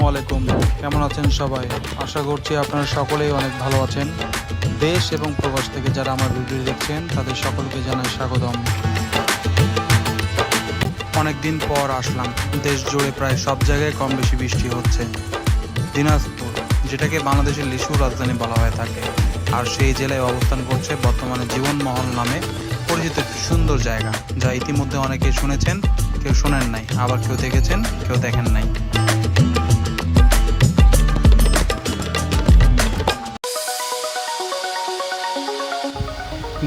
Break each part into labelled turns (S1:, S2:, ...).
S1: আসসালামু আলাইকুম। কেমন আছেন সবাই? আশা করছি আপনারা সকলেই অনেক ভালো আছেন। দেশ এবং প্রবাস থেকে যারা আমার ভিডিও দেখছেন, তাদের সকলকে জানাই স্বাগতম। অনেক দিন পর আসলাম। দেশ জুড়ে প্রায় সব জায়গায় কম বেশি বৃষ্টি হচ্ছে। দিনাজপুর, যেটাকে বাংলাদেশের লিচুর রাজধানী বলা হয়ে থাকে। আর সেই জেলায় অবস্থান করছে বর্তমানে জীবনমহল নামে পরিচিত একটি সুন্দর জায়গা, যা ইতিমধ্যে অনেকে শুনেছেন, কেউ শোনেন নাই, আবার কেউ দেখেছেন, কেউ দেখেন নাই।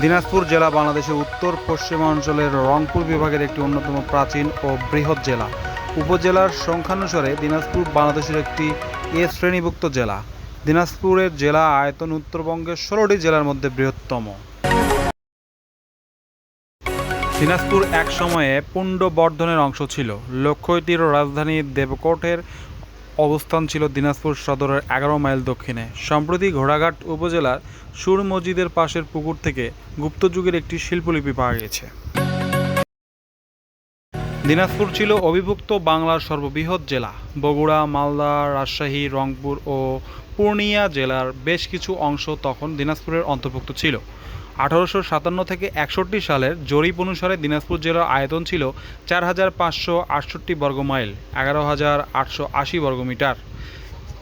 S1: দিনাজপুর জেলা বাংলাদেশের উত্তর পশ্চিমাঞ্চলের রংপুর বিভাগের একটি অন্যতম প্রাচীন ও বৃহৎ জেলা। উপজেলার সংখ্যানুসারে দিনাজপুর বাংলাদেশের একটি এ শ্রেণীভুক্ত জেলা। দিনাজপুরের জেলা আয়তন উত্তরবঙ্গের ষোলোটি জেলার মধ্যে বৃহত্তম। দিনাজপুর এক সময়ে পুণ্ড বর্ধনের অংশ ছিল। লক্ষ্যতীর রাজধানী দেবকোটের অবস্থান ছিল দিনাজপুর সদরের এগারো মাইল দক্ষিণে। সম্প্রতি ঘোড়াঘাট উপজেলার সুর মসজিদের পাশের পুকুর থেকে গুপ্তযুগের একটি শিল্পলিপি পাওয়া গেছে। দিনাজপুর ছিল অবিভক্ত বাংলার সর্ববৃহৎ জেলা। বগুড়া, মালদা, রাজশাহী, রংপুর ও পূর্ণিয়া জেলার বেশ কিছু অংশ তখন দিনাজপুরের অন্তর্ভুক্ত ছিল। আঠারোশো সাতান্ন থেকে একষট্টি সালের জরিপ অনুসারে দিনাজপুর জেলার আয়তন ছিল চার হাজার পাঁচশো আটষট্টি বর্গমাইল, এগারো হাজার আটশো আশি বর্গমিটার।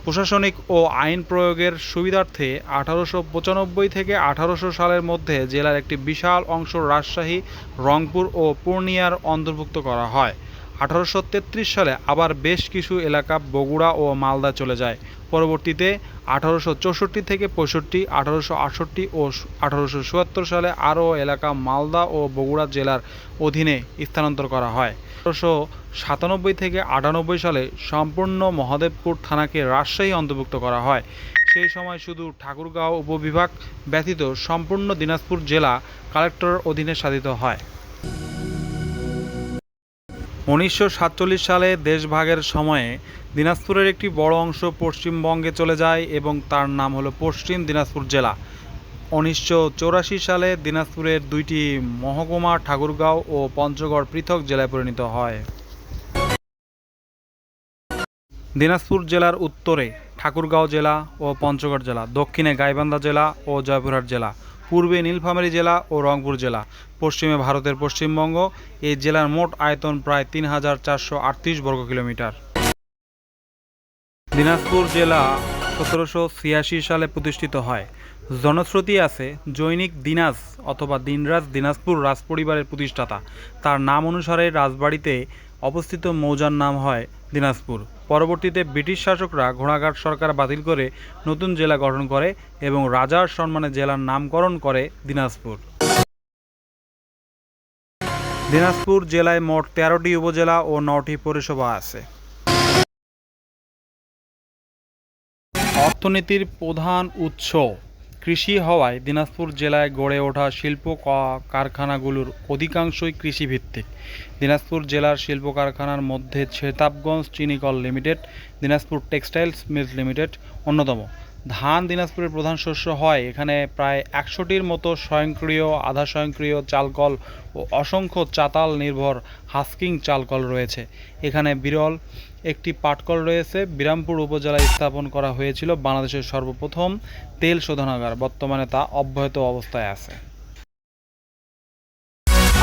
S1: প্রশাসনিক ও আইন প্রয়োগের সুবিধার্থে আঠারোশো পঁচানব্বই থেকে আঠারোশো সালের মধ্যে জেলার একটি বিশাল অংশ রাজশাহী, রংপুর ও পূর্ণিয়ার অন্তর্ভুক্ত করা হয়। আঠারোশো তেত্রিশ সালে আবার বেশ কিছু এলাকা বগুড়া ও মালদা চলে যায়। পরবর্তীতে আঠারোশো চৌষট্টি থেকে পঁয়ষট্টি, আঠারোশো আটষট্টি ও আঠারোশো চুয়াত্তর সালে আরও এলাকা মালদা ও বগুড়া জেলার অধীনে স্থানান্তর করা হয়। আঠারোশো সাতানব্বই থেকে আটানব্বই সালে সম্পূর্ণ মহাদেবপুর থানাকে রাজশাহী অন্তর্ভুক্ত করা হয়। সেই সময় শুধু ঠাকুরগাঁও উপবিভাগ ব্যতীত সম্পূর্ণ দিনাজপুর জেলা কালেক্টরের অধীনে সাধিত হয়। উনিশশো সাতচল্লিশ সালে দেশভাগের সময়ে দিনাজপুরের একটি বড় অংশ পশ্চিমবঙ্গে চলে যায় এবং তার নাম হলো পশ্চিম দিনাজপুর জেলা। উনিশশো সালে দিনাজপুরের দুইটি মহকুমা ঠাকুরগাঁও ও পঞ্চগড় পৃথক জেলায় পরিণত হয়। দিনাজপুর জেলার উত্তরে ঠাকুরগাঁও জেলা ও পঞ্চগড় জেলা, দক্ষিণে গাইবান্ধা জেলা ও জয়পুরহাট জেলা। পূর্বে নীলফামারী জেলা ও রংপুর জেলা। পশ্চিমে ভারতের পশ্চিমবঙ্গ। এই জেলার মোট আয়তন প্রায় তিন হাজার চারশো আটত্রিশ বর্গ কিলোমিটার। দিনাজপুর জেলা সতেরোশো ছিয়াশি সালে প্রতিষ্ঠিত হয়। জনশ্রুতি আছে জৈনিক দিনাজ অথবা দিনরাজ দিনাজপুর রাজপরিবারের প্রতিষ্ঠাতা। তার নাম অনুসারে রাজবাড়িতে অবস্থিত মৌজার নাম হয় দিনাজপুর। পরবর্তীতে ব্রিটিশ শাসকরা ঘোড়াঘাট সরকার বাতিল করে নতুন জেলা গঠন করে এবং রাজার সম্মানে জেলার নামকরণ করে দিনাজপুর। দিনাজপুর জেলায় মোট তেরোটি উপজেলা ও নটি পৌরসভা আছে। অর্থনীতির প্রধান উৎস কৃষি হওয়ায় দিনাজপুর জেলায় গড়ে ওঠা শিল্প কারখানাগুলোর অধিকাংশই কৃষিভিত্তিক। দিনাজপুর জেলার শিল্প কারখানার মধ্যে Setabganj চিনিকল limited, Dinajpur textiles mills limited অন্যতম। ধান দিনাজপুরের প্রধান শস্য হয়। এখানে প্রায় একশোটির মতো স্বয়ংক্রিয়, আধা স্বয়ংক্রিয় চালকল ও অসংখ্য চাতাল নির্ভর হাস্কিং চালকল রয়েছে। এখানে বিরল একটি পাটকল রয়েছে। বিরামপুর উপজেলায় স্থাপন করা হয়েছিল বাংলাদেশের সর্বপ্রথম তেল শোধনাগার। বর্তমানে তা অব্যাহত অবস্থায় আছে।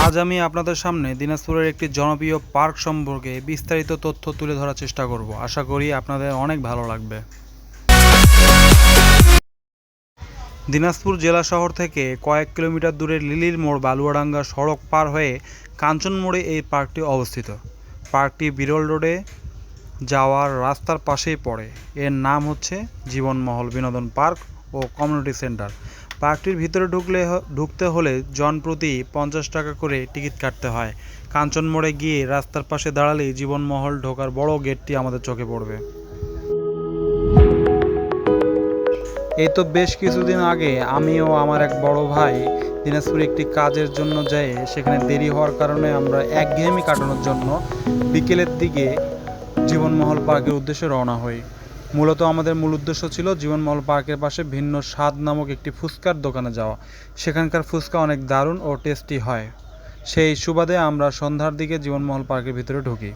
S1: আজ আমি আপনাদের সামনে দিনাজপুরের একটি জনপ্রিয় পার্ক সম্পর্কে বিস্তারিত তথ্য তুলে ধরার চেষ্টা করব। আশা করি আপনাদের অনেক ভালো লাগবে। দিনাজপুর জেলা শহর থেকে কয়েক কিলোমিটার দূরে লিলির মোড় বালুয়াডাঙ্গা সড়ক পার হয়ে কাঞ্চন মোড়ে এই পার্কটি অবস্থিত। পার্কটি বিরল রোডে যাওয়ার রাস্তার পাশেই পড়ে। এর নাম হচ্ছে জীবনমহল বিনোদন পার্ক ও কমিউনিটি সেন্টার। পার্কটির ভিতরে ঢুকলে ঢুকতে হলে জন প্রতি পঞ্চাশ টাকা করে টিকিট কাটতে হয়। কাঞ্চন মোড়ে গিয়ে রাস্তার পাশে দাঁড়ালেই জীবনমহল ঢোকার বড় গেটটি আমাদের চোখে পড়বে। এই তো বেশ কিছুদিন আগে আমি ও আমার এক বড় ভাই দিনাজপুরে একটি কাজের জন্য যাই সেখানে দেরি হওয়ার কারণে আমরা একঘেয়েমি কাটানোর জন্য বিকেলের দিকে জীবনমহল পার্কের উদ্দেশ্যে রওনা হই। মূলত আমাদের মূল উদ্দেশ্য ছিল জীবনমহল পার্কের পাশে ভিন্ন স্বাদ নামক একটি ফুচকার দোকানে যাওয়া। সেখানকার ফুচকা অনেক দারুণ ও টেস্টি হয়। সেই সুবাদে আমরা সন্ধ্যার দিকে জীবনমহল পার্কের ভিতরে ঢুকি।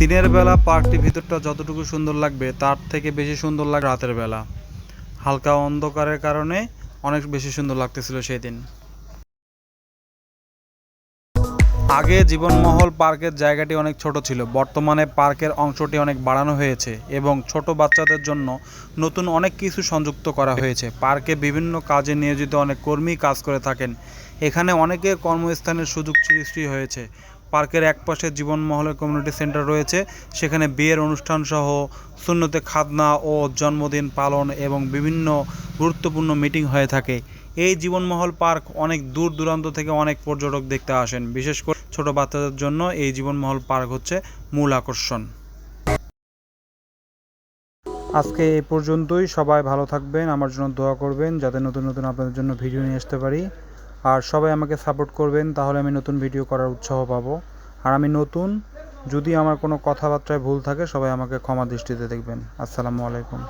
S1: দিনের বেলা পার্কটির ভিতরটা যতটুকু সুন্দর লাগবে, তার থেকে বেশি সুন্দর লাগে রাতের বেলা। হালকা অন্ধকারের কারণে অনেক বেশি সুন্দর লাগতেছিল সেই দিন আগে জীবনমহল পার্কের জায়গাটি অনেক ছোট ছিল, বর্তমানে পার্কের অংশটি অনেক বাড়ানো হয়েছে এবং ছোট বাচ্চাদের জন্য নতুন অনেক কিছু সংযুক্ত করা হয়েছে। পার্কে বিভিন্ন কাজে নিয়োজিত অনেক কর্মী কাজ করে থাকেন। এখানে অনেকের কর্মস্থানের সুযোগ সৃষ্টি হয়েছে। পার্কের এক একপাশে জীবনমহলের কমিউনিটি সেন্টার রয়েছে। সেখানে বিয়ের অনুষ্ঠান সহ শূন্যতে খাদনা ও জন্মদিন পালন এবং বিভিন্ন গুরুত্বপূর্ণ মিটিং হয়ে থাকে। এই জীবনমহল পার্ক অনেক দূর দূরান্ত থেকে অনেক পর্যটক দেখতে আসেন। বিশেষ করে ছোট বাচ্চাদের জন্য এই জীবনমহল পার্ক হচ্ছে মূল আকর্ষণ। আজকে এই পর্যন্তই। সবাই ভালো থাকবেন, আমার জন্য দোয়া করবেন, যাতে নতুন নতুন আপনাদের জন্য ভিডিও নিয়ে আসতে পারি। আর সবাই আমাকে সাপোর্ট করবেন, তাহলে আমি নতুন ভিডিও করার উৎসাহ পাবো। আর আমি নতুন, যদি আমার কোনো কথাবার্তায় ভুল থাকে, সবাই আমাকে ক্ষমা দৃষ্টিতে দেখবেন। আসসালামু আলাইকুম।